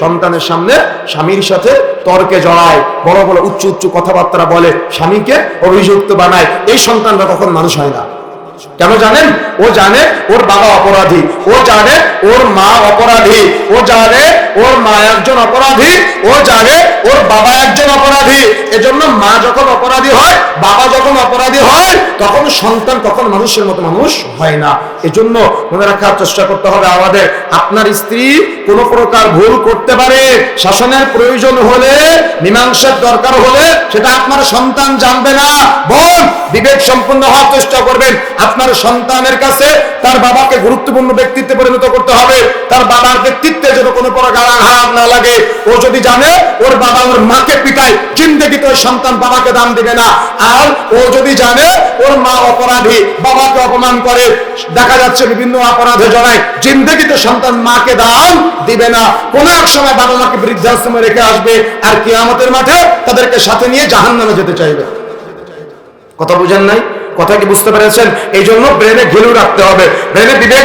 সন্তানের সামনে স্বামীর সাথে তর্কে জড়ায়। বড় বড় উচ্চ উচ্চ কথাবার্তা বলে, স্বামীকে অভিযুক্ত বানায়। এই সন্তানরা তখন মানুষ হয় না। কেন জানেন? ও জানে ওর বাবা অপরাধী। ও জানে ওর মা অপরাধী। ও জানে ওর মা একজন অপরাধী। ও জানে ওর বাবা একজন অপরাধী। এজন্য মা যখন অপরাধী হয় বাবা যখন অপরাধী হয়, তখন সন্তান কখন মানুষের মতো মানুষ হয় না। এজন্য মনে রাখার চেষ্টা করতে হবে আমাদের। আপনার স্ত্রী কোনো প্রকার ভুল করতে পারে, শাসনের প্রয়োজন হলে, মীমাংসার দরকার হলে, সেটা আপনার সন্তান জানবে না। বোন, বিবেক সম্পন্ন হওয়ার চেষ্টা করবেন। আপনার সন্তানের কাছে তার বাবাকে গুরুত্বপূর্ণ ব্যক্তিত্বে পরিণত করতে হবে। তার বাবার ব্যক্তিত্বে যেন কোনো প্রকার আঘাত না লাগে। ও যদি জানে, ওর বাবা ওর মাকে ওই সন্তান বাবাকে দাম দিবে না। আর ও যদি জানে, ওর মা অপরাধী, বাবাকে অপমান করে, দেখা যাচ্ছে বিভিন্ন অপরাধে জড়ায়, জিন্দগিতে সন্তান মাকে দাম দিবে না। কোন এক সময় বাবা মাকে বৃদ্ধাশ্রমে রেখে আসবে, আর কিয়ামতের মাঠে তাদেরকে সাথে নিয়ে জাহান নামে যেতে চাইবে। কথা বুঝেন নাই? কথা কি বুঝতে পেরেছেন? এই জন্য ব্রেনে ঘিলু রাখতে হবে। ব্রেনে বিবেক